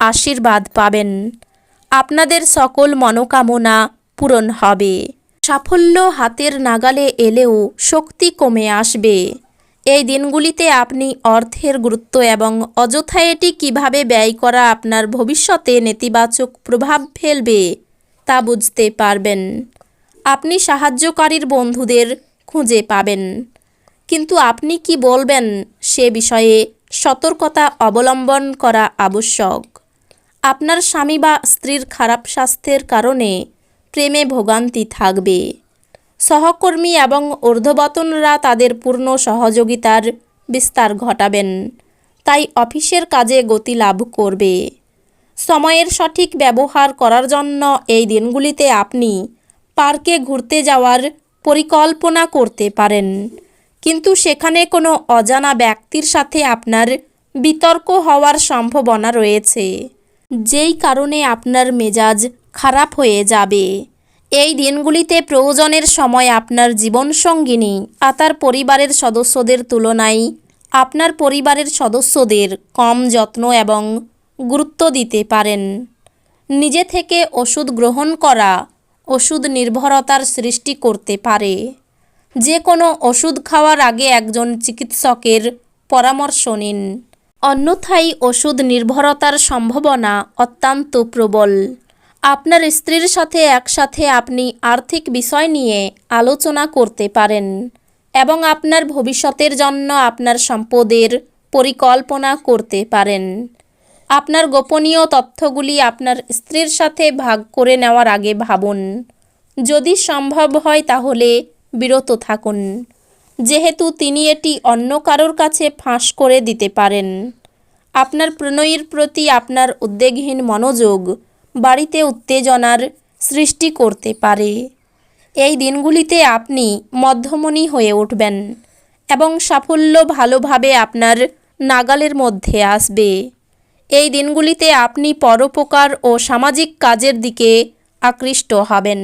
আশীর্বাদ পাবেন। আপনাদের সকল মনোকামনা পূরণ হবে। সাফল্য হাতের নাগালে এলেও শক্তি কমে আসবে। এই দিনগুলিতে আপনি অর্থের গুরুত্ব এবং অযথা এটি কীভাবে ব্যয় করা আপনার ভবিষ্যতে নেতিবাচক প্রভাব ফেলবে তা বুঝতে পারবেন। আপনি সাহায্যকারীর বন্ধুদের খুঁজে পাবেন। কিন্তু আপনি কি বলবেন সে বিষয়ে সতর্কতা অবলম্বন করা আবশ্যক। আপনার স্বামী বা স্ত্রীর খারাপ স্বাস্থ্যের কারণে প্রেমে ভোগান্তি থাকবে। সহকর্মী এবং ঊর্ধ্ববতনরা তাদের পূর্ণ সহযোগিতার বিস্তার ঘটাবেন। তাই অফিসের কাজে গতি লাভ করবে। সময়ের সঠিক ব্যবহার করার জন্য এই দিনগুলিতে আপনি পার্কে ঘুরতে যাওয়ার পরিকল্পনা করতে পারেন। কিন্তু সেখানে কোনো অজানা ব্যক্তির সাথে আপনার বিতর্ক হওয়ার সম্ভাবনা রয়েছে। যেই কারণে আপনার মেজাজ খারাপ হয়ে যাবে। এই দিনগুলিতে প্রয়োজনের সময় আপনার জীবনসঙ্গিনী আর তার পরিবারের সদস্যদের তুলনায় আপনার পরিবারের সদস্যদের কম যত্ন এবং গুরুত্ব দিতে পারেন। নিজে থেকে ওষুধ গ্রহণ করা ওষুধ নির্ভরতার সৃষ্টি করতে পারে। যে কোনো ওষুধ খাওয়ার আগে একজন চিকিৎসকের পরামর্শ নিন। অন্যথায় ওষুধ নির্ভরতার সম্ভাবনা অত্যন্ত প্রবল। আপনার স্ত্রীর সাথে একসাথে আপনি আর্থিক বিষয় নিয়ে আলোচনা করতে পারেন এবং আপনার ভবিষ্যতের জন্য আপনার সম্পদের পরিকল্পনা করতে পারেন। আপনার গোপনীয় তথ্যগুলি আপনার স্ত্রীর সাথে ভাগ করে নেওয়ার আগে ভাবুন। যদি সম্ভব হয় তাহলে বিরত থাকুন। যেহেতু তিনি এটি অন্য কারোর কাছে ফাঁস করে দিতে পারেন। আপনার প্রণয়ীর প্রতি আপনার উদ্বেগহীন মনোযোগ বাড়িতে উত্তেজনার সৃষ্টি করতে পারে। এই দিনগুলিতে আপনি মধ্যমণি হয়ে উঠবেন এবং সাফল্য ভালোভাবে আপনার নাগালের মধ্যে আসবে। এই দিনগুলিতে আপনি পরোপকার ও সামাজিক কাজের দিকে আকৃষ্ট হবেন।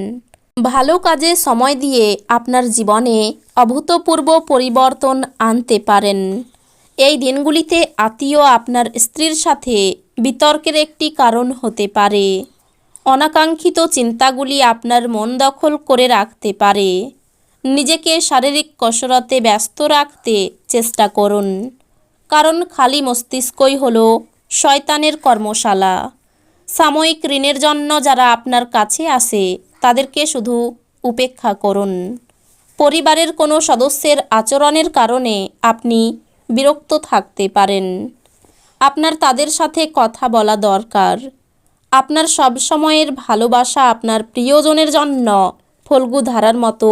ভালো কাজে সময় দিয়ে আপনার জীবনে অভূতপূর্ব পরিবর্তন আনতে পারেন। এই দিনগুলিতে আত্মীয় আপনার স্ত্রীর সাথে বিতর্কের একটি কারণ হতে পারে। অনাকাঙ্ক্ষিত চিন্তাগুলি আপনার মন দখল করে রাখতে পারে। নিজেকে শারীরিক কসরতে ব্যস্ত রাখতে চেষ্টা করুন। কারণ খালি মস্তিষ্কই হল শয়তানের কর্মশালা। সাময়িক ঋণের জন্য যারা আপনার কাছে আসে তাদেরকে শুধু উপেক্ষা করুন। পরিবারের কোনো সদস্যের আচরণের কারণে আপনি বিরক্ত থাকতে পারেন। আপনার তাদের সাথে কথা বলা দরকার। আপনার সব সময়ের ভালোবাসা আপনার প্রিয়জনের জন্য ফল্গু ধারার মতো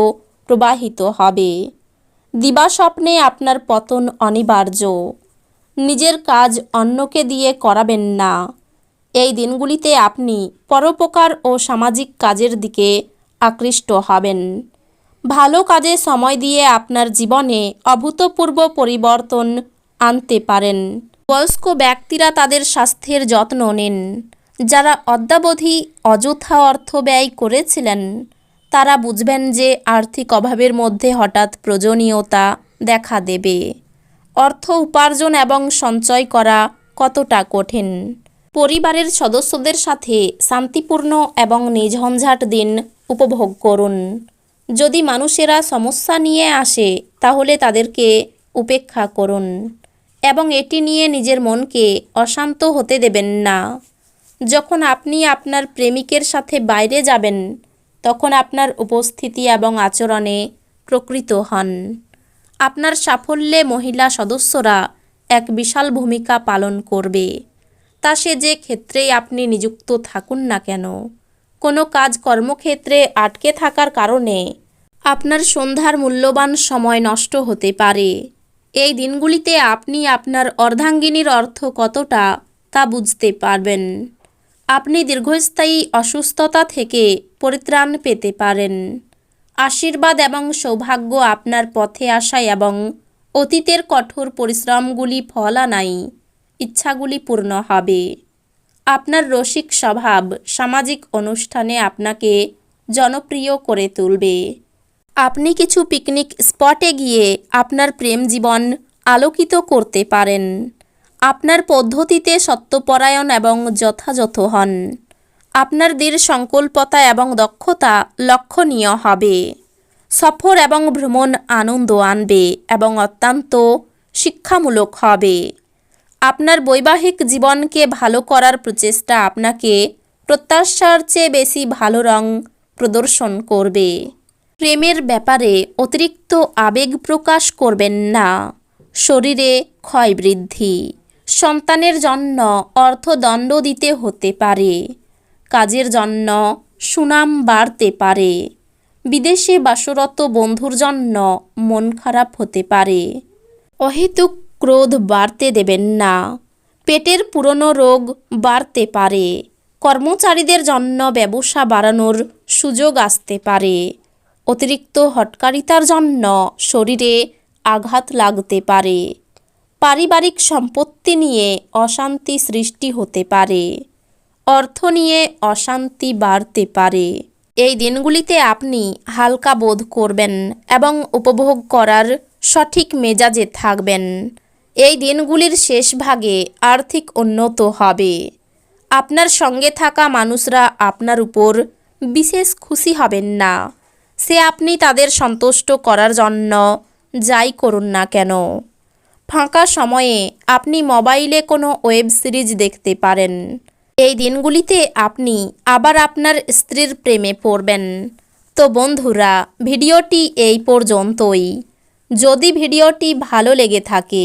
প্রবাহিত হবে। দিবাস্বপ্নে আপনার পতন অনিবার্য। নিজের কাজ অন্যকে দিয়ে করাবেন না। এই দিনগুলিতে আপনি পরোপকার ও সামাজিক কাজের দিকে আকৃষ্ট হবেন। ভালো কাজে সময় দিয়ে আপনার জীবনে অভূতপূর্ব পরিবর্তন আনতে পারেন। বয়স্ক ব্যক্তিরা তাদের স্বাস্থ্যের যত্ন নেন। যারা অদ্যাবধি অযথা অর্থ ব্যয় করেছিলেন, তারা বুঝবেন যে আর্থিক অভাবের মধ্যে হঠাৎ প্রয়োজনীয়তা দেখা দেবে। অর্থ উপার্জন এবং সঞ্চয় করা কতটা কঠিন? পরিবারের সদস্যদের সাথে শান্তিপূর্ণ এবং নিঝঞ্ঝাট দিন উপভোগ করুন। যদি মানুষেরা সমস্যা নিয়ে আসে, তাহলে তাদেরকে উপেক্ষা করুন এবং এটি নিয়ে নিজের মনকে অশান্ত হতে দেবেন না। যখন আপনি আপনার প্রেমিকের সাথে বাইরে যাবেন, তখন আপনার উপস্থিতি এবং আচরণে প্রকৃত হন। আপনার সাফল্যে মহিলা সদস্যরা এক বিশাল ভূমিকা পালন করবে। তা সে যে ক্ষেত্রেই আপনি নিযুক্ত থাকুন না কেন? কোনো কাজ কর্মক্ষেত্রে আটকে থাকার কারণে আপনার সন্ধ্যার মূল্যবান সময় নষ্ট হতে পারে। এই দিনগুলিতে আপনি আপনার অর্ধাঙ্গিনীর অর্থ কতটা তা বুঝতে পারবেন। আপনি দীর্ঘস্থায়ী অসুস্থতা থেকে পরিত্রাণ পেতে পারেন। আশীর্বাদ এবং সৌভাগ্য আপনার পথে আসায় এবং অতীতের কঠোর পরিশ্রমগুলি ফল আনাই ইচ্ছাগুলি পূর্ণ হবে। আপনার রসিক স্বভাব সামাজিক অনুষ্ঠানে আপনাকে জনপ্রিয় করে তুলবে। আপনি কিছু পিকনিক স্পটে গিয়ে আপনার প্রেম জীবন আলোকিত করতে পারেন। আপনার পদ্ধতিতে সত্যপরায়ণ এবং যথাযথ হন। আপনার দৃঢ় সংকল্পতা এবং দক্ষতা লক্ষণীয় হবে। সফর এবং ভ্রমণ আনন্দ আনবে এবং অত্যন্ত শিক্ষামূলক হবে। আপনার বৈবাহিক জীবনকে ভালো করার প্রচেষ্টা আপনাকে প্রত্যাশার চেয়ে বেশি ভালো রং প্রদর্শন করবে। প্রেমের ব্যাপারে অতিরিক্ত আবেগ প্রকাশ করবেন না। শরীরে ক্ষয় বৃদ্ধি। সন্তানের জন্য অর্থদণ্ড দিতে হতে পারে। কাজের জন্য সুনাম বাড়তে পারে। বিদেশে বাসরত বন্ধুর জন্য মন খারাপ হতে পারে। অহেতুক ক্রোধ বাড়তে দেবেন না। পেটের পুরনো রোগ বাড়তে পারে। কর্মচারীদের জন্য ব্যবসা বাড়ানোর সুযোগ আসতে পারে। অতিরিক্ত হটকারিতার জন্য শরীরে আঘাত লাগতে পারে। পারিবারিক সম্পত্তি নিয়ে অশান্তি সৃষ্টি হতে পারে। অর্থ নিয়ে অশান্তি বাড়তে পারে। এই দিনগুলিতে আপনি হালকা বোধ করবেন এবং উপভোগ করার সঠিক মেজাজে থাকবেন। এই দিনগুলির শেষ ভাগে আর্থিক উন্নত হবে। আপনার সঙ্গে থাকা মানুষরা আপনার উপর বিশেষ খুশি হবেন না। সে আপনি তাদের সন্তুষ্ট করার জন্য যাই করুন না কেন। ফাঁকা সময়ে আপনি মোবাইলে কোনো ওয়েব সিরিজ দেখতে পারেন। এই দিনগুলিতে আপনি আবার আপনার স্ত্রীর প্রেমে পড়বেন। তো বন্ধুরা, ভিডিওটি এই পর্যন্তই। যদি ভিডিওটি ভালো লেগে থাকে